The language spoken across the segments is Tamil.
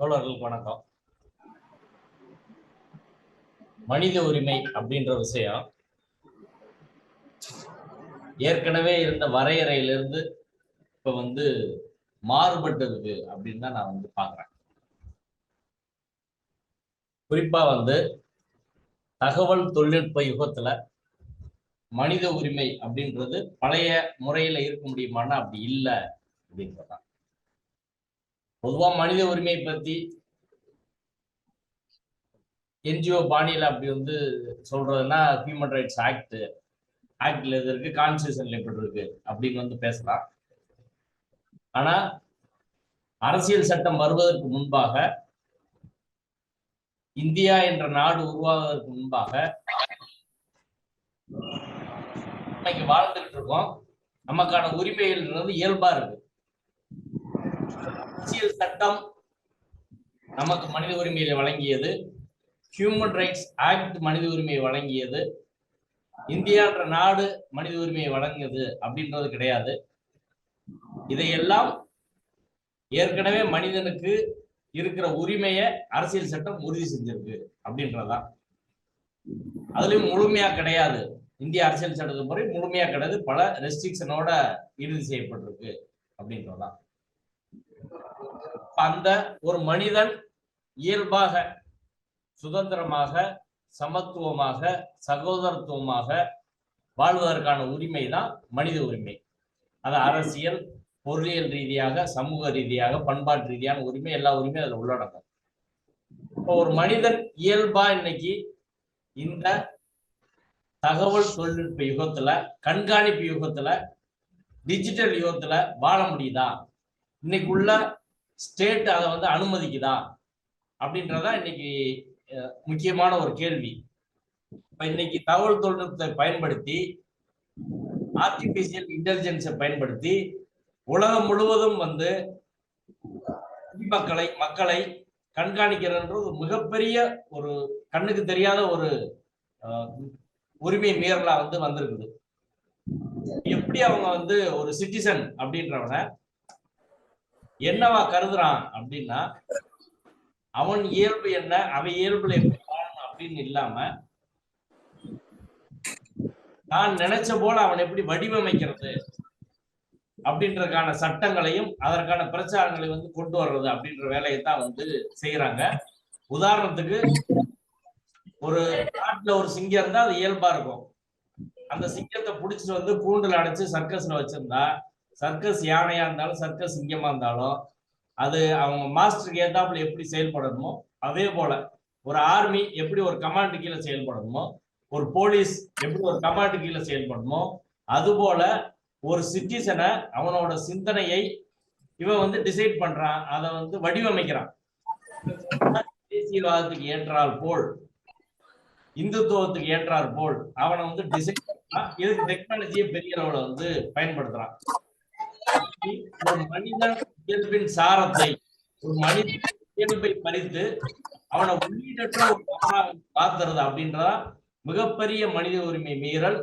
தோழர்களுக்கு வணக்கம். மனித உரிமை அப்படின்ற விஷயம் ஏற்கனவே இருந்த வரையறையிலிருந்து இப்ப வந்து மாறுபட்டு இருக்கு அப்படின்னு தான் நான் வந்து பாக்குறேன் குறிப்பா வந்து தகவல் தொழில்நுட்ப யுகத்துல மனித உரிமை அப்படின்றது பழைய முறையில இருக்க முடியுமானா அப்படி இல்லை அப்படின்றதான் பொதுவா மனித உரிமை பத்தி என்ஜிஓ பாணியில் அப்படி வந்து சொல்றதுன்னா ஹியூமன் ரைட்ஸ் ஆக்ட் ஆக்ட்ல இது இருக்கு கான்ஸ்டியூஷன்ல எப்படி இருக்கு அப்படின்னு வந்து பேசலாம். ஆனா அரசியல் சட்டம் வருவதற்கு முன்பாக இந்தியா என்ற நாடு உருவாவதற்கு முன்பாக இன்னைக்கு வாழ்ந்துகிட்டு இருக்கோம். நமக்கான உரிமைகள்ன்றது இயல்பா இருக்கு. அரசியல் சட்டம் நமக்கு மனித உரிமையை வழங்கியது. ஹியூமன் ரைட்ஸ் ஆக்ட் மனித உரிமையை வழங்கியது. இந்தியான்ற நாடு மனித உரிமையை வழங்கியது அப்படின்றது கிடையாது. இதையெல்லாம் ஏற்கனவே மனிதனுக்கு இருக்கிற உரிமையை அரசியல் சட்டம் உறுதி செஞ்சிருக்கு அப்படின்றதுதான். அதுலயும் முழுமையா கிடையாது. இந்திய அரசியல் சட்டத்தை முறை முழுமையா கிடையாது. பல ரெஸ்ட்ரிக்ஷனோட இறுதி செய்யப்பட்டிருக்கு அப்படின்றதுதான். அந்த ஒரு மனிதன் இயல்பாக சுதந்திரமாக சமத்துவமாக சகோதரத்துவமாக வாழ்வதற்கான உரிமை தான் மனித உரிமை. அது அரசியல் பொருளியல் ரீதியாக சமூக ரீதியாக பண்பாட்டு ரீதியான உரிமை எல்லா உரிமையும் அதில் உள்ளடங்கும். இப்போ ஒரு மனிதன் இயல்பா இன்னைக்கு இந்த தகவல் தொழில்நுட்ப யுகத்துல கண்காணிப்பு யுகத்துல டிஜிட்டல் யுகத்துல வாழ முடியுதா? இன்னைக்கு உள்ள ஸ்டேட் அதை வந்து அனுமதிக்குதா? அப்படின்றதா இன்னைக்கு முக்கியமான ஒரு கேள்வி. இப்ப இன்னைக்கு தகவல் தொழில்நுட்பத்தை பயன்படுத்தி ஆர்டிபிஷியல் இன்டெலிஜென்ஸை பயன்படுத்தி உலகம் முழுவதும் வந்து மக்களை மக்களை கண்காணிக்கிறன்றது மிகப்பெரிய ஒரு கண்ணுக்கு தெரியாத ஒரு உரிமை மீறலா வந்து வந்திருக்குது. எப்படி அவங்க வந்து ஒரு சிட்டிசன் அப்படின்றவன என்னவா கருதுறான் அப்படின்னா அவன் இயல்பு என்ன அவன் இயல்புல எப்படி வாழணும் அப்படின்னு இல்லாம நான் நினைச்ச போல அவன் எப்படி வடிவமைக்கிறது அப்படின்றதுக்கான சட்டங்களையும் அதற்கான பிரச்சாரங்களையும் வந்து கொண்டு வர்றது அப்படின்ற வேலையை தான் வந்து செய்யறாங்க உதாரணத்துக்கு ஒரு நாட்டுல ஒரு சிங்கம் இருந்தா அது இயல்பா இருக்கும். அந்த சிங்கத்தை புடிச்சிட்டு வந்து கூண்டுல அடைச்சு சர்க்கஸ்ல வச்சிருந்தா சர்க்கஸ் யானையா இருந்தாலும் சர்க்கஸ் சிங்கமா இருந்தாலும் அது அவங்க மாஸ்டருக்கு ஏத்தாப்புல எப்படி செயல்படணுமோ அதே போல ஒரு ஆர்மி எப்படி ஒரு கமாண்ட் கீழே செயல்படணுமோ ஒரு போலீஸ் எப்படி ஒரு கமாண்ட் கீழே செயல்படணுமோ அது போல ஒரு சிட்டிசனை அவனோட சிந்தனையை இவன் வந்து டிசைட் பண்றான் அதை வந்து வடிவமைக்கிறான். தேசியவாதத்துக்கு ஏற்றால் போல் இந்துத்துவத்துக்கு ஏற்றார் போல் அவனை வந்து டிசைன் இதுக்கு டெக்னாலஜியை பெரிய அளவுல வந்து பயன்படுத்துறான். ஒரு மனிதன் இயல்பின் சாரத்தை ஒரு மனித இயல்பை பறித்து அவனை உள்ளீடற்ற ஒரு காத்துறது அப்படின்றதா மிகப்பெரிய மனித உரிமை மீறல்.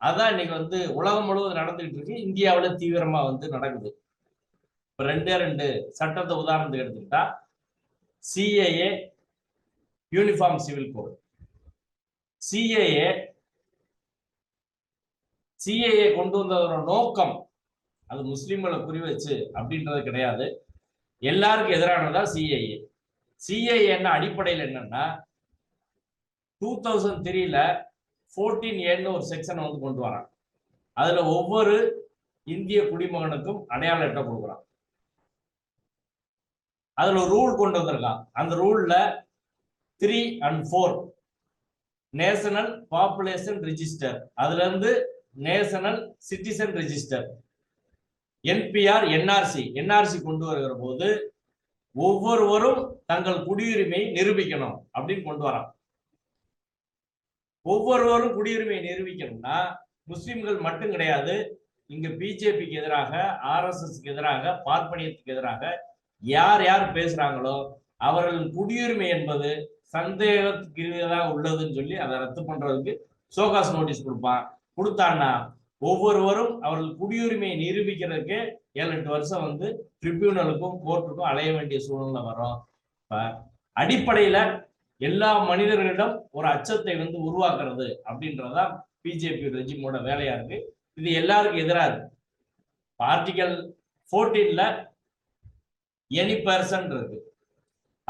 அதான் இன்னைக்கு வந்து உலகம் முழுவதும் நடந்துகிட்டு இருக்கு. இந்தியாவில தீவிரமா வந்து நடக்குது. இப்ப ரெண்டே ரெண்டு சட்டத்தை உதாரணத்துக்கு எடுத்துக்கிட்டா CAA uniform civil code CAA CAA கொண்டு வந்ததோட நோக்கம் அது முஸ்லீம்களை குறி வச்சு அப்படின்றது கிடையாது. எல்லாருக்கும் எதிரானதா சிஐஏ சிஏஏ என்ன அடிப்படையில் என்னன்னா டூ தௌசண்ட் த்ரீல ஃபோர்டீன் ஏன்னு ஒரு செக்ஷனை வந்து கொண்டு வரான். அதுல ஒவ்வொரு இந்திய குடிமகனுக்கும் அடையாள அட்டை கொடுக்குறான். அதுல ஒரு ரூல் கொண்டு வந்திருக்கான். அந்த ரூல்ல three and four national population register அதுல இருந்து national citizen register NPR NRC NRC கொண்டு வருகிற போது ஒவ்வொருவரும் தங்கள் குடியுரிமை நிரூபிக்கணும் அப்படின்னு கொண்டு வரான் ஒவ்வொருவரும் குடியுரிமை நிரூபிக்கணும்னா முஸ்லிம்கள் மட்டும் கிடையாது இங்க பிஜேபிக்கு எதிராக ஆர்எஸ்எஸ்க்கு எதிராக பார்ப்பனியத்துக்கு எதிராக யார் யார் பேசுறாங்களோ அவர்களின் குடியுரிமை என்பது சந்தேகத்துக்கு உள்ளதுன்னு சொல்லி அதை ரத்து பண்றதுக்கு சோகாஸ் நோட்டீஸ் கொடுப்பான். கொடுத்தான்னா ஒவ்வொருவரும் அவர்கள் குடியுரிமையை நிரூபிக்கிறதுக்கு ஏழு எட்டு வருஷம் வந்து ட்ரிபியூனலுக்கும் கோர்ட்டுக்கும் அலைய வேண்டிய சூழ்நிலை வரும். இப்ப அடிப்படையில எல்லா மனிதர்களிடம் ஒரு அச்சத்தை வந்து உருவாக்குறது அப்படின்றதான் பிஜேபி ரெஜிமோட வேலையா இருக்கு. இது எல்லாருக்கும் எதிராக இருக்கு. ஆர்டிகல் ஃபோர்டீன்ல எனி பர்சன் இருக்கு.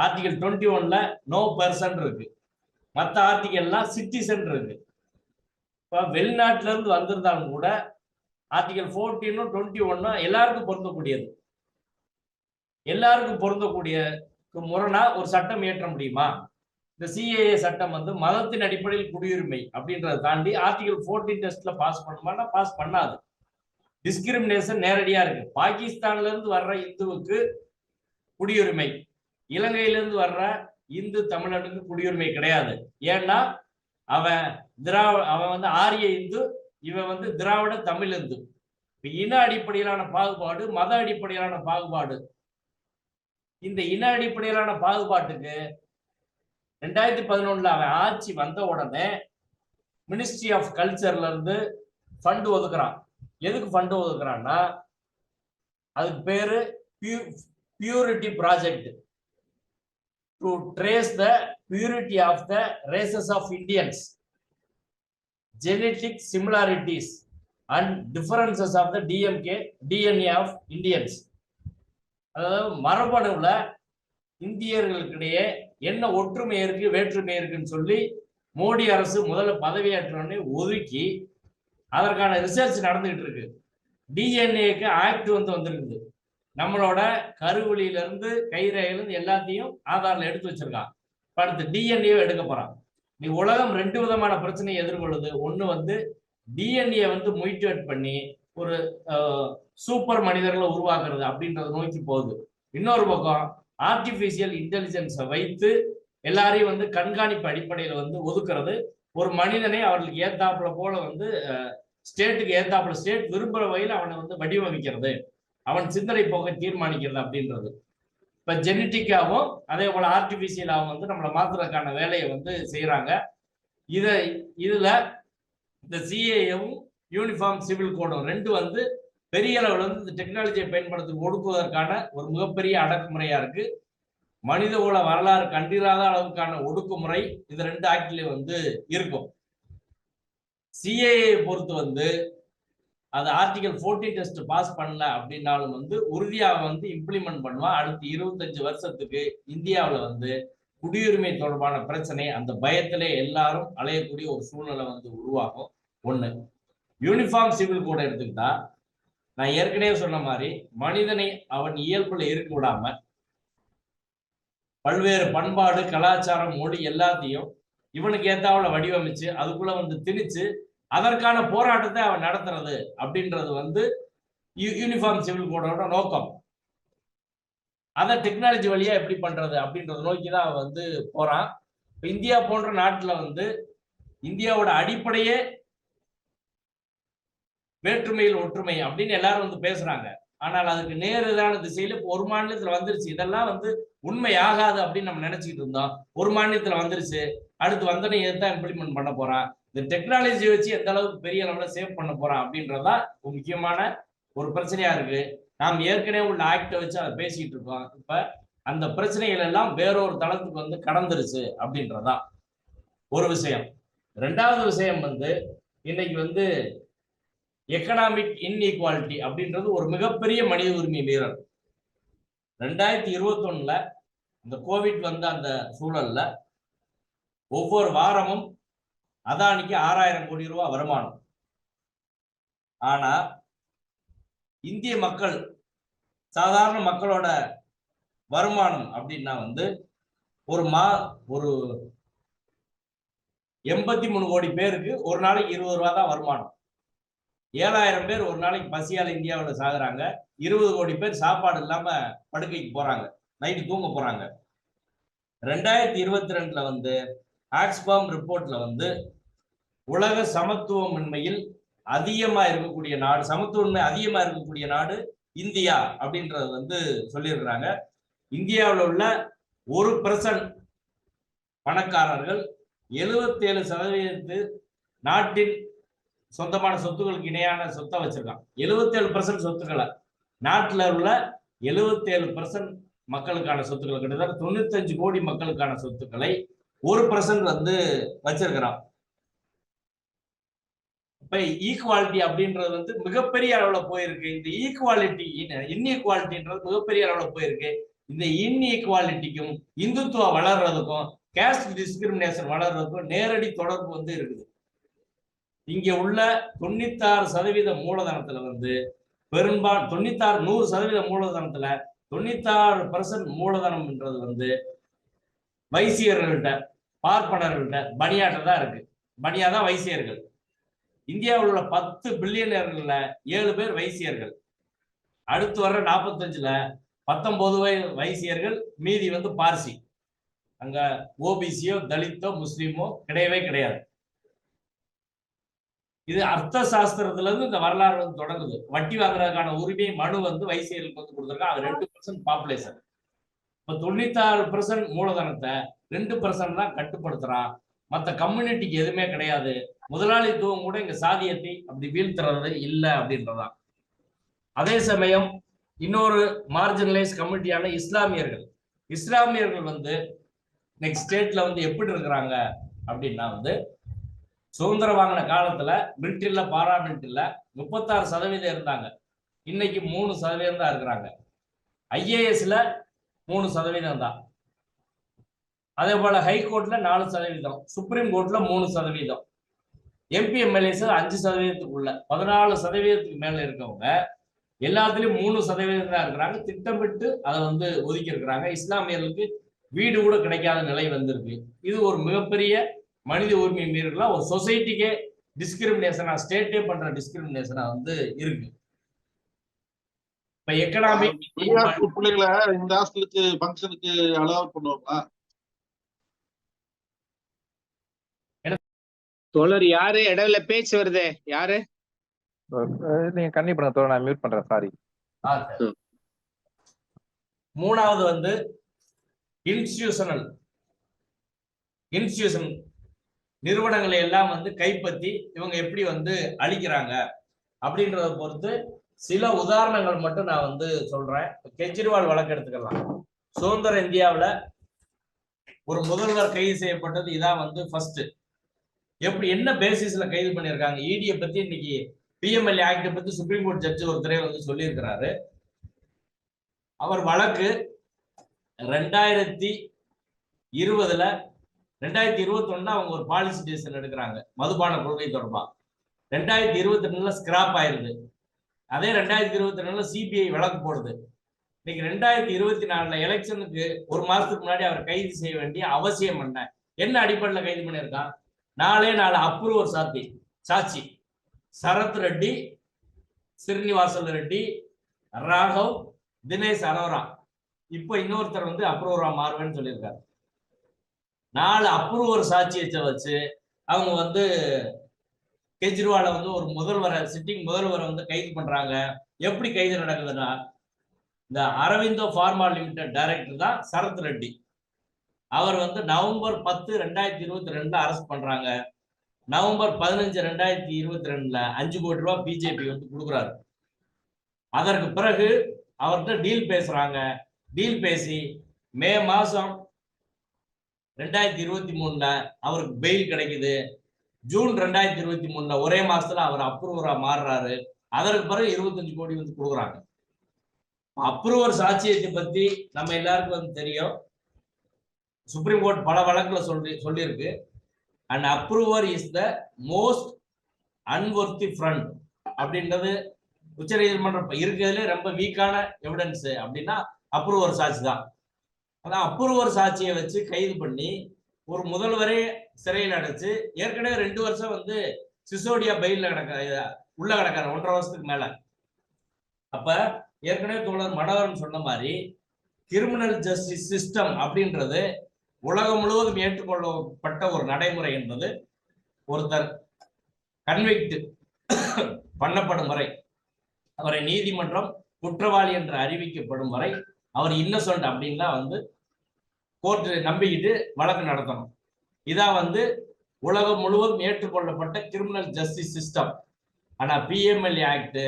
ஆர்டிகல் டுவெண்ட்டி ஒன்ல நோ பர்சன் இருக்கு. மற்ற ஆர்டிகல்லாம் சிட்டிசன் இருக்கு. இப்போ வெளிநாட்டுல இருந்து வந்திருந்தாலும் கூட ஆர்டிகல் ஃபோர்டீனும் டுவெண்ட்டி ஒன்னும் எல்லாருக்கும் பொருந்தக்கூடியது. எல்லாருக்கும் பொருந்தக்கூடிய முரணா ஒரு சட்டம் இயற்ற முடியுமா? இந்த சிஏஏ சட்டம் வந்து மதத்தின் அடிப்படையில் குடியுரிமை அப்படின்றத தாண்டி ஆர்டிகல் ஃபோர்டீன் டெஸ்ட்ல பாஸ் பண்ணுமானா பாஸ் பண்ணாது. டிஸ்கிரிமினேஷன் நேரடியா இருக்கு. பாகிஸ்தான்ல இருந்து வர்ற இந்துவுக்கு குடியுரிமை. இலங்கையிலிருந்து வர்ற இந்து தமிழனுக்கு குடியுரிமை கிடையாது. ஏன்னா அவன் திராவ அவன் வந்து ஆரிய இந்து இவன் வந்து திராவிட தமிழ் இந்து. இன அடிப்படையிலான பாகுபாடு மத அடிப்படையிலான பாகுபாடு. இந்த இன அடிப்படையிலான பாகுபாட்டுக்கு ரெண்டாயிரத்தி பதினொன்னுல அவன் ஆட்சி வந்த உடனே மினிஸ்ட்ரி ஆஃப் கல்ச்சர்ல இருந்து ஃபண்டு ஒதுக்குறான். எதுக்கு ஃபண்டு ஒதுக்குறான்னா அதுக்கு பேரு purity project to trace the purity of the races of Indians, genetic similarities and differences of the DMK DNA of Indians. அதாவது மரபணுவில் இந்தியர்களுக்கிடையே என்ன ஒற்றுமை இருக்கு வேற்றுமை இருக்குன்னு சொல்லி மோடி அரசு முதல்ல பதவியேற்றோடனே ஒதுக்கி அதற்கான ரிசர்ச் நடந்துகிட்டு இருக்கு. டிஎன்ஏக்கு ஆக்ட் வந்து வந்திருக்குது. நம்மளோட கருவழியில இருந்து எல்லாத்தையும் ஆதாரில் எடுத்து வச்சிருக்கான் அடுத்து டிஎன்ஏ எடுக்க போறான். நீ உலகம் ரெண்டு விதமான பிரச்சனையை எதிர்கொள்ளுது. ஒண்ணு வந்து டிஎன்ஏ வந்து முயிட்டேட் பண்ணி ஒரு சூப்பர் மனிதர்களை உருவாக்குறது அப்படின்றத நோக்கி போகுது. இன்னொரு பக்கம் ஆர்டிபிஷியல் இன்டெலிஜென்ஸை வைத்து எல்லாரையும் வந்து கண்காணிப்பு அடிப்படையில் வந்து ஒதுக்குறது. ஒரு மனிதனை அவர்களுக்கு ஏத்தாப்புல போல வந்து ஸ்டேட்டுக்கு ஏத்தாப்புல ஸ்டேட் விரும்புகிற வகையில் அவனை வந்து வடிவமைக்கிறது. அவன் சிந்தனை போக தீர்மானிக்கிறது அப்படின்றது. இப்ப ஜெனட்டிக்காவும் அதே போல ஆர்டிபிஷியலாகவும் வந்து நம்மளை மாத்துறதுக்கான வேலையை வந்து செய்யறாங்க இதை இதுல இந்த சிஏவும் யூனிஃபார்ம் சிவில் கோடும் ரெண்டு வந்து பெரிய அளவில் வந்து இந்த டெக்னாலஜியை பயன்படுத்தி ஒடுக்குவதற்கான ஒரு மிகப்பெரிய அடக்குமுறையா இருக்கு. மனித உல வரலாறு கண்டிராத அளவுக்கான ஒடுக்குமுறை இது ரெண்டு ஆக்டிலே வந்து இருக்கும். சிஏஏ பொறுத்து வந்து அது ஆர்டிகல் ஃபோர்டீன் டெஸ்ட் பாஸ் பண்ணல அப்படின்னாலும் வந்து உறுதியாக வந்து இம்ப்ளிமெண்ட் பண்ணுவான். அடுத்து இருபத்தஞ்சு வருஷத்துக்கு இந்தியாவில் வந்து குடியுரிமை தொடர்பான பிரச்சனை அந்த பயத்திலே எல்லாரும் அலையக்கூடிய ஒரு சூழ்நிலை வந்து உருவாகும். ஒண்ணு யூனிஃபார்ம் சிவில் கோட் எடுத்துக்கிட்டா நான் ஏற்கனவே சொன்ன மாதிரி மனிதனை அவன் இயல்புல இருக்க விடாம பல்வேறு பண்பாடு கலாச்சாரம் மொழி எல்லாத்தையும் இவனுக்கு ஏத்தாவில் வடிவமைச்சு அதுக்குள்ள வந்து திணிச்சு அதற்கான போராட்டத்தை அவன் நடத்துறது அப்படின்றது வந்து யூனிஃபார்ம் சிவில் கோடோட நோக்கம். அதை டெக்னாலஜி வழியா எப்படி பண்றது அப்படின்றத நோக்கி தான் அவன் வந்து போறான். இந்தியா போன்ற நாட்டுல வந்து இந்தியாவோட அடிப்படையே வேற்றுமையில் ஒற்றுமை அப்படின்னு எல்லாரும் வந்து பேசுறாங்க. ஆனால் அதுக்கு நேரெதிரான திசையில இப்போ ஒரு மாநிலத்துல வந்துருச்சு. இதெல்லாம் வந்து உண்மை ஆகாது அப்படின்னு நம்ம நினைச்சிட்டு இருந்தோம். ஒரு மாநிலத்துல வந்துருச்சு. அடுத்து வந்தனை தான் இம்ப்ளிமெண்ட் பண்ண போறான். இந்த டெக்னாலஜி வச்சு எந்த அளவுக்கு பெரிய அளவில் சேவ் பண்ண போறான் அப்படின்றதான் ஒரு முக்கியமான ஒரு பிரச்சனையா இருக்கு. நாம் ஏற்கனவே உள்ள ஆக்டை வச்சு அதை பேசிக்கிட்டு இருக்கோம். இப்ப அந்த பிரச்சனைகள் எல்லாம் வேறொரு தளத்துக்கு வந்து கடந்துருச்சு அப்படின்றதான் ஒரு விஷயம். ரெண்டாவது விஷயம் வந்து இன்னைக்கு வந்து எக்கனாமிக் இன்இக்வாலிட்டி அப்படின்றது ஒரு மிகப்பெரிய மனித உரிமை மீறல். ரெண்டாயிரத்தி இருபத்தொன்னுல இந்த கோவிட் வந்த அந்த சூழல்ல ஒவ்வொரு வாரமும் அதானிக்கு ஆறாயிரம் கோடி ரூபாய் வருமானம். ஆனா இந்திய மக்கள் சாதாரண மக்களோட வருமானம் அப்படின்னா வந்து ஒரு மா ஒரு எண்பத்தி மூணு கோடி பேருக்கு ஒரு நாளைக்கு இருபது ரூபா தான் வருமானம். ஏழாயிரம் பேர் ஒரு நாளைக்கு பசியால் இந்தியாவில் சாகுறாங்க. இருபது கோடி பேர் சாப்பாடு இல்லாம படுக்கைக்கு போறாங்க. நைட்டு தூங்க போறாங்க. ரெண்டாயிரத்தி இருபத்தி ரெண்டுல வந்து ஆக்ஸ்பாம் ரிப்போர்ட்ல வந்து உலக சமத்துவமின்மையில் அதிகமா இருக்கக்கூடிய நாடு சமத்துவமின்மை அதிகமா இருக்கக்கூடிய நாடு இந்தியா அப்படின்றது வந்து சொல்லியிருக்கிறாங்க இந்தியாவில் உள்ள ஒரு பர்சன்ட் பணக்காரர்கள் எழுபத்தேழு சதவீதத்து நாட்டின் சொந்தமான சொத்துக்களுக்கு இணையான சொத்தை வச்சிருக்கான் எழுபத்தேழு பர்சன்ட் சொத்துக்களை. நாட்டில் உள்ள எழுபத்தேழு பர்சன்ட் மக்களுக்கான சொத்துக்கள் கிட்டத்தட்ட தொண்ணூத்தஞ்சு கோடி மக்களுக்கான சொத்துக்களை ஒரு பர்சன்ட் வந்து வச்சிருக்கிறான். இப்ப ஈக்குவாலிட்டி அப்படின்றது வந்து மிகப்பெரிய அளவுல போயிருக்கு. இந்த ஈக்குவாலிட்டி இன்இக்வாலிட்டின்றது மிகப்பெரிய அளவுல போயிருக்கு. இந்த இன்இக்வாலிட்டிக்கும் இந்துத்துவ வளர்றதுக்கும் கேஸ்ட் டிஸ்கிரிமினேஷன் வளர்றதுக்கும் நேரடி தொடர்பு வந்து இருக்குது. இங்க உள்ள தொண்ணூத்தாறு சதவீத மூலதனத்துல வந்து பெரும்பாலும் தொண்ணூத்தாறு நூறு சதவீத மூலதனத்துல தொண்ணூத்தாறு பர்சன்ட் மூலதனம்ன்றது வந்து வைசியர்கள்ட்ட பார்ப்பனர்கள்ட்ட பனியாட்ட தான் இருக்கு. பனியா தான் வைசியர்கள். இந்தியாவில் உள்ள பத்து பில்லியனர்கள்ல ஏழு பேர் வைசியர்கள். அடுத்து வர்ற நாற்பத்தஞ்சுல பத்தொன்பது வய- வைசியர்கள் மீதி வந்து பார்சி. அங்க ஓபிசியோ தலித்தோ முஸ்லீமோ கிடையவே கிடையாது. இது அர்த்த சாஸ்திரத்துல இருந்து இந்த வரலாறு வந்து தொடங்குது. வட்டி வாங்குறதுக்கான உரிமை மனு வந்து வைசியர்களுக்கு வந்து கொடுத்துருக்காங்க. அது ரெண்டு பர்சன்ட் பாப்புலேஷன் இப்ப தொண்ணூத்தாறு பர்சன்ட் மூலதனத்தை ரெண்டு பர்சன்ட் தான் கட்டுப்படுத்துறான். மத்த கம்யூனிட்டிக்கு எதுவுமே கிடையாது. முதலாளித்துவம் கூட இங்க சாதியத்தை அப்படி வீழ்த்துறது இல்லை அப்படின்றதான் அதே சமயம் இன்னொரு மார்ஜினலைஸ் கம்யூனிட்டியான இஸ்லாமியர்கள். இஸ்லாமியர்கள் வந்து நெக்ஸ்ட் ஸ்டேட்ல வந்து எப்படி இருக்கிறாங்க அப்படின்னா வந்து சுதந்திரம் வாங்கின காலத்துல மிலிட்ரியில பாராமிலிட்ரியில முப்பத்தாறு சதவீதம் இருந்தாங்க. இன்னைக்கு மூணு சதவீதம் தான் இருக்கிறாங்க. ஐஏஎஸ்ல மூணு சதவீதம் தான். அதே போல ஹைகோர்ட்ல நாலு சதவீதம். சுப்ரீம் கோர்ட்ல மூணு சதவீதம். எம்பி எம்எல்ஏஸ் அஞ்சு சதவீதத்துக்குள்ள பதினாலு சதவீதத்துக்கு மேல இருக்கவங்க எல்லாத்துலயும் மூணு சதவீதம் தான் இருக்கிறாங்க. திட்டமிட்டு அதை வந்து ஒதுக்கி இருக்கிறாங்க. இஸ்லாமியர்களுக்கு வீடு கூட கிடைக்காத நிலை வந்திருக்கு. இது ஒரு மிகப்பெரிய மனித உரிமை மீறலாம் ஒரு சொசைட்டிக்கே டிஸ்கிரிமினேஷனா ஸ்டேட்டே பண்ற டிஸ்கிரிமினேஷனா வந்து இருக்கு. இப்ப எக்கனாமிக் பிள்ளைகளை இந்த ஹாஸ்டலுக்கு ஃபங்க்ஷனுக்கு அலோவ் பண்ணுவாங்களா? தோழர் யாரு? இடையில பேச்சு வருதே. யாரு? நீங்க கண்ணி பண்ணுங்க தோழர் நான் மியூட் பண்றேன். சாரி. மூணாவது வந்து இன்ஸ்டியூஷனல் இன்ஸ்டியூஷன் நிறுவனங்களை எல்லாம் வந்து கைப்பற்றி இவங்க எப்படி வந்து அழிக்கிறாங்க அப்படின்றத பொறுத்து சில உதாரணங்கள் மட்டும் நான் வந்து சொல்றேன். கெஜ்ரிவால் வழக்கு எடுத்துக்கலாம். சுதந்திர இந்தியாவுல ஒரு முதல்வர் கைது செய்யப்பட்டது இதான் வந்து ஃபர்ஸ்ட் எப்படி என்ன பேசிஸ்ல கைது பண்ணியிருக்காங்க? இடியை பத்தி இன்னைக்கு பிஎம்எல்ஏ ஆக்ட பத்தி சுப்ரீம் கோர்ட் ஜட்ஜ் ஒருத்தரே வந்து சொல்லியிருக்கிறாரு. அவர் வழக்கு ரெண்டாயிரத்தி இருபதுல ரெண்டாயிரத்தி இருபத்தி ஒண்ணுல அவங்க ஒரு பாலிசி டிசிஷன் எடுக்கிறாங்க. மதுபான கொள்கை தொடர்பா. ரெண்டாயிரத்தி இருபத்தி ரெண்டுல ஸ்கிராப் ஆயிருது. அதே ரெண்டாயிரத்தி இருபத்தி ரெண்டுல சிபிஐ வழக்கு போடுது. இன்னைக்கு ரெண்டாயிரத்தி இருபத்தி நாலுல எலெக்ஷனுக்கு ஒரு மாசத்துக்கு முன்னாடி அவர் கைது செய்ய வேண்டிய அவசியம் என்ன? என்ன அடிப்படையில் கைது பண்ணியிருக்கான்? நாளே நாலு அப்ரூவர் சாத்தி. சாட்சி சரத் ரெட்டி ஸ்ரீனிவாசல் ரெட்டி ராகவ் தினேஷ் அரோரா. இப்போ இன்னொருத்தர் வந்து அப்ரூவரா மாறுவேன்னு சொல்லியிருக்காரு. நாலு அப்ரூவர் சாட்சியத்தை வச்சு அவங்க வந்து கெஜ்ரிவாலை வந்து ஒரு முதல்வரை சிட்டிங் முதல்வரை வந்து கைது பண்றாங்க. எப்படி கைது நடக்குதுன்னா இந்த அரவிந்தோ ஃபார்மா லிமிடெட் டைரக்டர் தான் சரத் ரெட்டி. அவர் வந்து நவம்பர் பத்து ரெண்டாயிரத்தி இருபத்தி ரெண்டுல அரெஸ்ட் பண்றாங்க. நவம்பர் பதினஞ்சு ரெண்டாயிரத்தி இருபத்தி ரெண்டுல அஞ்சு கோடி ரூபாய் பிஜேபி வந்து கொடுக்குறாரு. அதற்கு பிறகு அவர்கிட்ட டீல் பேசுறாங்க. டீல் பேசி மே மாசம் ரெண்டாயிரத்தி இருபத்தி மூணுல அவருக்கு பெயில் கிடைக்குது. ஜூன் ரெண்டாயிரத்தி இருபத்தி மூணுல ஒரே மாசத்துல அவர் அப்ரூவரா மாறுறாரு. அதற்கு பிறகு இருபத்தஞ்சு கோடி வந்து கொடுக்குறாங்க. அப்ரூவர் சாட்சியத்தை பத்தி நம்ம எல்லாருக்கும் வந்து தெரியும். சுப்ரீம் கோர்ட் பல வழக்குல சொல்லி சொல்லியிருக்கு. And approver is the most unworthy friend அப்படின்றது உச்ச நீதிமன்றம் இருக்கிறதுல ரொம்ப வீக்கான எவிடன்ஸ் அப்படின்னா அப்ரூவர் சாட்சி தான். அதான் அப்ரூவர் சாட்சியை வச்சு கைது பண்ணி ஒரு முதல்வரே சிறையில் அடைச்சு ஏற்கனவே ரெண்டு வருஷம் வந்து சிசோடியா பெயில்ல கிடக்க உள்ள கிடக்காரு ஒன்றரை வருஷத்துக்கு மேல. அப்ப ஏற்கனவே தோழர் மனோகரன் சொன்ன மாதிரி கிரிமினல் ஜஸ்டிஸ் சிஸ்டம் அப்படின்றது உலகம் முழுவதும் ஏற்றுக்கொள்ளப்பட்ட ஒரு நடைமுறை என்பது ஒருத்தர் கன்விக்ட் பண்ணப்படும் வரை அவரை நீதிமன்றம் குற்றவாளி என்று அறிவிக்கப்படும் வரை அவர் இன்னசென்ட் அப்படின்லாம் வந்து கோர்ட்டு நம்பிக்கிட்டு வழக்கு நடத்தணும். இதான் வந்து உலகம் முழுவதும் ஏற்றுக்கொள்ளப்பட்ட கிரிமினல் ஜஸ்டிஸ் சிஸ்டம் ஆனால் பிஎம்எல்ஏ ஆக்ட்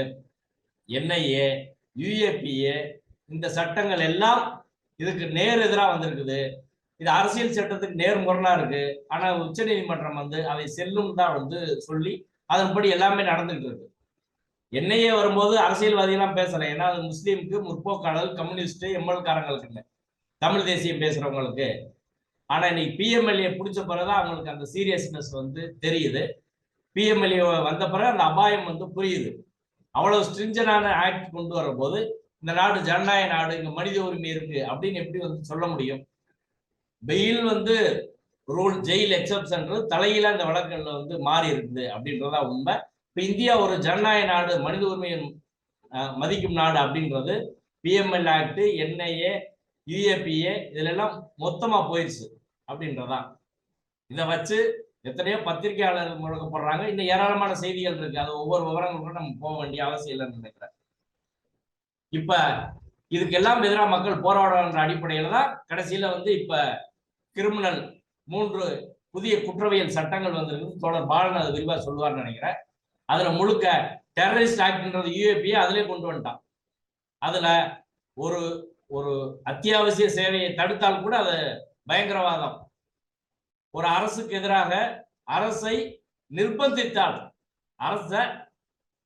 என்ஐஏ யுஏபிஏ இந்த சட்டங்கள் எல்லாம் இதுக்கு நேர் எதிராக வந்திருக்குது. இது அரசியல் சட்டத்துக்கு நேர்முரணா இருக்கு. ஆனா உச்சநீதிமன்றம் வந்து அதை செல்லும் தான் வந்து சொல்லி அதன்படி எல்லாமே நடந்துட்டு இருக்கு. என்னையே வரும்போது அரசியல்வாதிகளாம் பேசல. ஏன்னா அது முஸ்லீமுக்கு முற்போக்காளர் கம்யூனிஸ்ட் எம்எல்காரங்களுக்கு இல்லை. தமிழ் தேசியம் பேசுறவங்களுக்கு. ஆனா இன்னைக்கு பிஎம்எல்ஏ பிடிச்ச பிறகுதான் அவங்களுக்கு அந்த சீரியஸ்னஸ் வந்து தெரியுது. பிஎம்எல்ஏ வந்த பிறகு அந்த அபாயம் வந்து புரியுது. அவ்வளவு ஸ்ட்ரிஞ்சனான ஆக்ட் கொண்டு வரும்போது இந்த நாடு ஜனநாயக நாடு இங்க மனித உரிமை இருக்கு அப்படின்னு எப்படி வந்து சொல்ல முடியும்? பெயில் வந்து ரூல் ஜெயில் எக்ஸப்ஷன்றது தலையில அந்த வழக்குகள்ல வந்து மாறி இருக்குது அப்படின்றதா உண்மை. இப்ப இந்தியா ஒரு ஜனநாயக நாடு மனித உரிமையின் மதிக்கும் நாடு அப்படின்றது பிஎம்எல் ஆக்ட் என்ஐஏ யுஏபிஏ இதுல எல்லாம் மொத்தமா போயிருச்சு அப்படின்றதான் இதை வச்சு எத்தனையோ பத்திரிகையாளர்கள் முழக்கப்படுறாங்க. இன்னும் ஏராளமான செய்திகள் இருக்கு. அது ஒவ்வொரு விவரங்களுக்கும் நம்ம போக வேண்டிய அவசியம் இல்லைன்னு நினைக்கிறேன். இப்ப இதுக்கெல்லாம் எதிராக மக்கள் போராடுற அடிப்படையில தான் கடைசியில வந்து இப்ப கிரிமினல் மூன்று புதிய குற்றவியல் சட்டங்கள் வந்திருக்கு தொடர் பாலன் அதை விரிவாக சொல்லுவார்னு நினைக்கிறேன். அதில் முழுக்க டெரரிஸ்ட் ஆக்ட்ன்றது யூஏபியை அதிலே கொண்டு வந்துட்டான். அதில் ஒரு ஒரு அத்தியாவசிய சேவையை தடுத்தால் கூட அது பயங்கரவாதம். ஒரு அரசுக்கு எதிராக அரசை நிர்பந்தித்தால் அரசை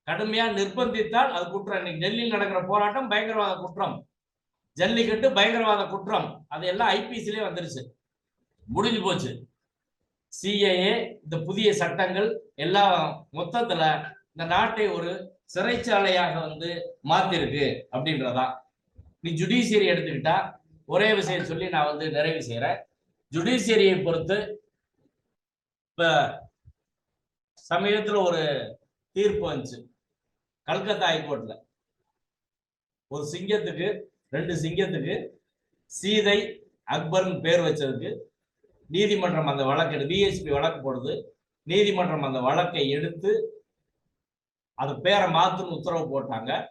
கடுமையாக நிர்பந்தித்தால் அது குற்றம். இன்னைக்கு டெல்லியில் நடக்கிற போராட்டம் பயங்கரவாத குற்றம். ஜல்லிக்கட்டு பயங்கரவாத குற்றம். அது எல்லாம் ஐபிசிலே வந்துருச்சு. முடிஞ்சு போச்சு. சிஏஏ இந்த புதிய சட்டங்கள் எல்லாம் மொத்தத்துல இந்த நாட்டை ஒரு சிறைச்சாலையாக வந்து மாத்திருக்கு அப்படின்றதா நீ ஜுடிஷியரி எடுத்துக்கிட்டா ஒரே விஷயம் சொல்லி நான் வந்து நிறைவு செய்யறேன் ஜுடிஷியரியை பொறுத்து இப்ப சமீபத்தில் ஒரு தீர்ப்பு வந்துச்சு. கல்கத்தா ஹைகோர்ட்ல. ஒரு சிங்கத்துக்கு ரெண்டு சிங்கத்துக்கு சீதை அக்பர்னு பேர் வச்சதுக்கு நீதிமன்றம் அந்த வழக்கு எடு வழக்கு போடுது. நீதிமன்றம் அந்த வழக்கை எடுத்து அது பேரை மாத்துன்னு உத்தரவு போட்டாங்க.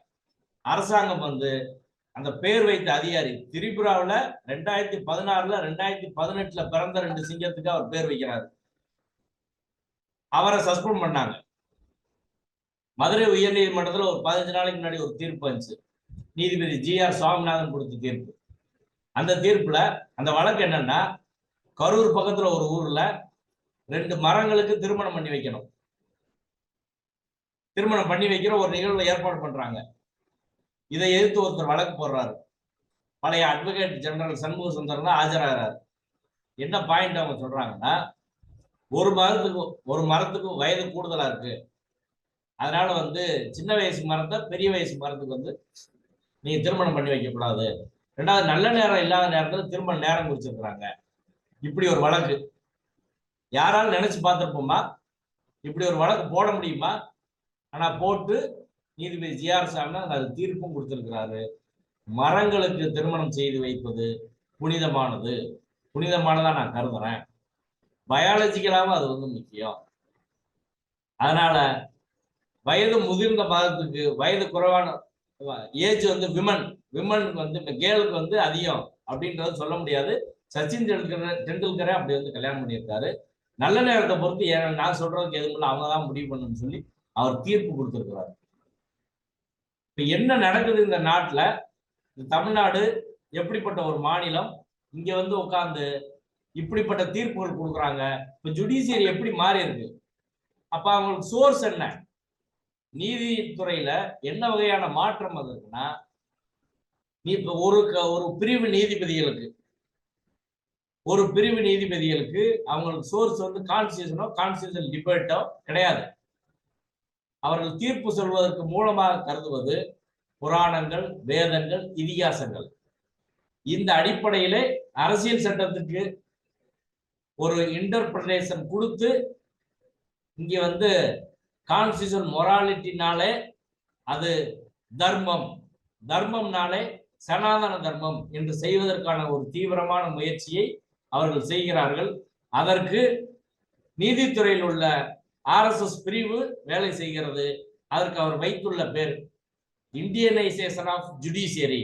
அரசாங்கம் வந்து அந்த பேர் வைத்த அதிகாரி திரிபுராவில் ரெண்டாயிரத்தி பதினாறுல ரெண்டாயிரத்தி பதினெட்டுல பிறந்த ரெண்டு சிங்கத்துக்கு அவர் பேர் வைக்கிறாரு. அவரை சஸ்பெண்ட் பண்ணாங்க. மதுரை உயர்நீதிமன்றத்துல ஒரு பதினஞ்சு நாளைக்கு முன்னாடி ஒரு தீர்ப்பு வந்துச்சு. நீதிபதி ஜி ஆர் சுவாமிநாதன் கொடுத்த தீர்ப்பு. அந்த தீர்ப்புல அந்த வழக்கு என்னன்னா கரூர் பக்கத்துல ஒரு ஊர்ல ரெண்டு மரங்களுக்கு திருமணம் பண்ணி வைக்கணும். திருமணம் பண்ணி வைக்கிற ஒரு நிகழ்வை ஏற்பாடு பண்றாங்க. இதை எதிர்த்து ஒருத்தர் வழக்கு போடுறாரு. பழைய அட்வொகேட் ஜெனரல் சண்முக சுந்தரம் தான் ஆஜராகிறாரு. என்ன பாயிண்ட் அவங்க சொல்றாங்கன்னா ஒரு மரத்துக்கு ஒரு மரத்துக்கு வயது கூடுதலா இருக்கு. அதனால வந்து சின்ன வயசு மரத்தை பெரிய வயசு மரத்துக்கு வந்து நீங்க திருமணம் பண்ணி வைக்க கூடாது ரெண்டாவது நல்ல நேரம் இல்லாத நேரத்துல திருமண நேரம் குறிச்சிருக்கிறாங்க இப்படி ஒரு வழக்கு. யாராலும் நினைச்சு பார்த்துருப்போமா? இப்படி ஒரு வழக்கு போட முடியுமா? ஆனா போட்டு நீதிபதி ஜி ஆர் அது தீர்ப்பும் கொடுத்திருக்கிறாரு. மரங்களுக்கு திருமணம் செய்து வைப்பது புனிதமானது. புனிதமானதா நான் கருதுறேன். பயாலஜிக்கலாவும் அது வந்து முக்கியம். அதனால வயது முதிர்ந்த மதத்துக்கு வயது குறைவான ஏஜ் வந்து விமன் விமனுக்கு வந்து இப்போ கேர்ளுக்கு வந்து அதிகம் அப்படின்றது சொல்ல முடியாது. சச்சின் டெண்டுல்கர் டெண்டுல்கரே அப்படி வந்து கல்யாணம் பண்ணியிருக்காரு. நல்ல நேரத்தை பொறுத்து ஏன் நான் சொல்றதுக்கு எதுவும் இல்லை அவங்க தான் முடிவு பண்ணணும்னு சொல்லி அவர் தீர்ப்பு கொடுத்திருக்கிறார். இப்ப என்ன நடக்குது இந்த நாட்டுல? இந்த தமிழ்நாடு எப்படிப்பட்ட ஒரு மாநிலம்? இங்க வந்து உட்கார்ந்து இப்படிப்பட்ட தீர்ப்புகள் கொடுக்குறாங்க. இப்ப ஜுடிஷியரி எப்படி மாறி இருக்கு? அப்ப அவங்களுக்கு சோர்ஸ் என்ன? நீதித்துறையில என்ன வகையான மாற்றம் வந்திருக்குன்னா நீ இப்ப ஒரு க- ஒரு பிரிவு நீதிபதிகளுக்கு ஒரு பிரிவு நீதிபதிகளுக்கு அவங்களுக்கு சோர்ஸ் வந்து கான்ஸ்டியூஷனோ கான்ஸ்டியூஷன் டிபேட்டோ கிடையாது. அவர்கள் தீர்ப்பு சொல்வதற்கு மூலமாக கருதுவது புராணங்கள் வேதங்கள் இதிகாசங்கள். இந்த அடிப்படையிலே அரசியல் சட்டத்துக்கு ஒரு இன்டர்பிரேஷன் கொடுத்து இங்கே வந்து கான்ஸ்டியூஷன் மொராலிட்டினாலே அது தர்மம். தர்மம்னாலே சனாதன தர்மம் என்று செய்வதற்கான ஒரு தீவிரமான முயற்சியை அவர்கள் செய்கிறார்கள். அதற்கு நீதித்துறையில் உள்ள ஆர்எஸ்எஸ் பிரிவு வேலை செய்கிறது. அதற்கு அவர் வைத்துள்ள பேர் இந்தியனைசேஷன் ஆஃப் ஜுடிஷியரி.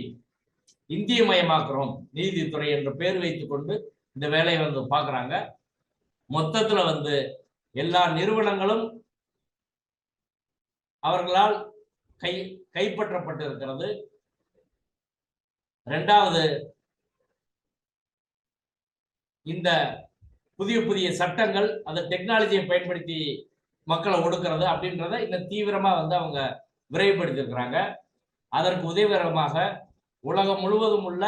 இந்தியமயமாக்குறோம் நீதித்துறை என்ற பேர் வைத்துக்கொண்டு இந்த வேலையை வந்து பார்க்குறாங்க. மொத்தத்தில் வந்து எல்லா நிறுவனங்களும் அவர்களால் கை கைப்பற்றப்பட்டு இருக்கிறது ரெண்டாவது இந்த புதிய புதிய சட்டங்கள் அந்த டெக்னாலஜியை பயன்படுத்தி மக்களை ஒடுக்கிறது அப்படின்றத இன்னும் தீவிரமாக வந்து அவங்க விரைவுபடுத்தியிருக்கிறாங்க. அதற்கு உதவிகரமாக உலகம் முழுவதும் உள்ள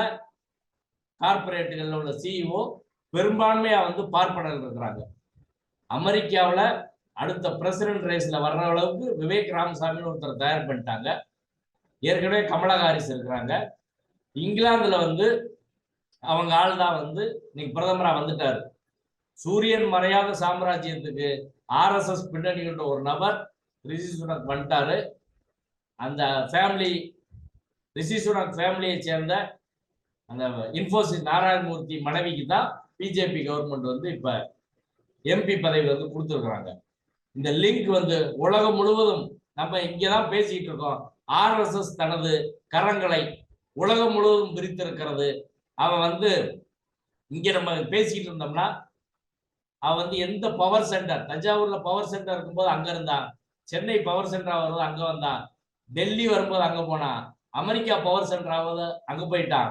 கார்பரேட்டுகளில் உள்ள சிஇஓ பெரும்பான்மையாக வந்து பார்ப்பனர் இருக்கிறாங்க. அமெரிக்காவில் அடுத்த பிரசிடென்ட் ரேஸில் வர்ற அளவுக்கு விவேக் ராமசாமின்னு ஒருத்தர் தயார் பண்ணிட்டாங்க. ஏற்கனவே கமலா ஹாரிஸ் இருக்கிறாங்க. இங்கிலாந்துல வந்து அவங்க ஆள் தான் வந்து இன்னைக்கு பிரதமராக வந்துட்டாரு. சூரியன் மறையாத சாம்ராஜ்யத்துக்கு ஆர்எஸ்எஸ் பின்னணி ஒரு நபர் ரிஷி சுனக் வந்துட்டாரு. அந்த ஃபேமிலி ரிஷி சுனக் ஃபேமிலியை சேர்ந்த அந்த இன்ஃபோசிஸ் நாராயணமூர்த்தி மனைவிக்கு தான் பிஜேபி கவர்மெண்ட் வந்து இப்ப எம்பி பதவி வந்து கொடுத்துருக்குறாங்க. இந்த லிங்க் வந்து உலகம் முழுவதும் நம்ம இங்கதான் பேசிட்டு இருக்கோம். ஆர்எஸ்எஸ் தனது கரங்களை உலகம் முழுவதும் பிரித்திருக்கிறது. அவன் வந்து இங்க நம்ம பேசிக்கிட்டு இருந்தோம்னா அவன் வந்து எந்த பவர் சென்டர் தஞ்சாவூர்ல பவர் சென்டர் இருக்கும்போது அங்க இருந்தான். சென்னை பவர் சென்டர் ஆகுறது அங்க வந்தான். டெல்லி வரும்போது அங்க போனான். அமெரிக்கா பவர் சென்டர் ஆகுது அங்க போயிட்டான்.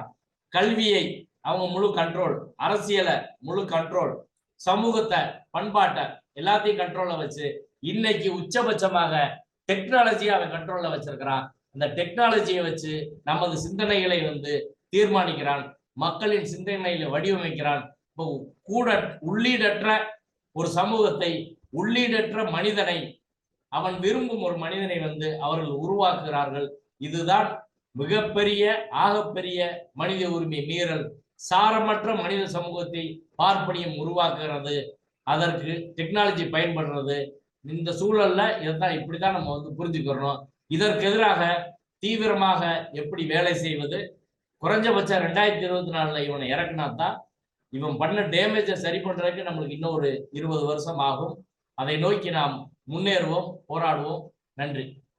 கல்வியை அவங்க முழு கண்ட்ரோல் அரசியலை முழு கண்ட்ரோல் சமூகத்தை பண்பாட்டை எல்லாத்தையும் கண்ட்ரோல்ல வச்சு இன்னைக்கு உச்சபட்சமாக டெக்னாலஜியை அவன் கண்ட்ரோல்ல வச்சிருக்கிறான். அந்த டெக்னாலஜியை வச்சு நமது சிந்தனைகளை வந்து தீர்மானிக்கிறான். மக்களின் சிந்தனையில வடிவமைக்கிறான். இப்போ கூட உள்ளீடற்ற ஒரு சமூகத்தை உள்ளீடற்ற மனிதனை அவன் விரும்பும் ஒரு மனிதனை வந்து அவர்கள் உருவாக்குகிறார்கள். இதுதான் மிகப்பெரிய ஆகப்பெரிய மனித உரிமை மீறல். சாரமற்ற மனித சமூகத்தை பார்ப்பனியம் உருவாக்குகிறது. அதற்கு டெக்னாலஜி பயன்படுறது இந்த சூழல்ல இதைத்தான் இப்படிதான் நம்ம வந்து புரிஞ்சுக்கிறோம் இதற்கு எதிராக தீவிரமாக எப்படி வேலை செய்வது குறைஞ்சபட்சம் ரெண்டாயிரத்தி இருபத்தி நாலுல இவனை இறக்குனா தான் இவன் பண்ண டேமேஜை சரி பண்றதுக்கு நம்மளுக்கு இன்னும் ஒரு இருபது வருஷம் ஆகும். அதை நோக்கி நாம் முன்னேறுவோம் போராடுவோம். நன்றி.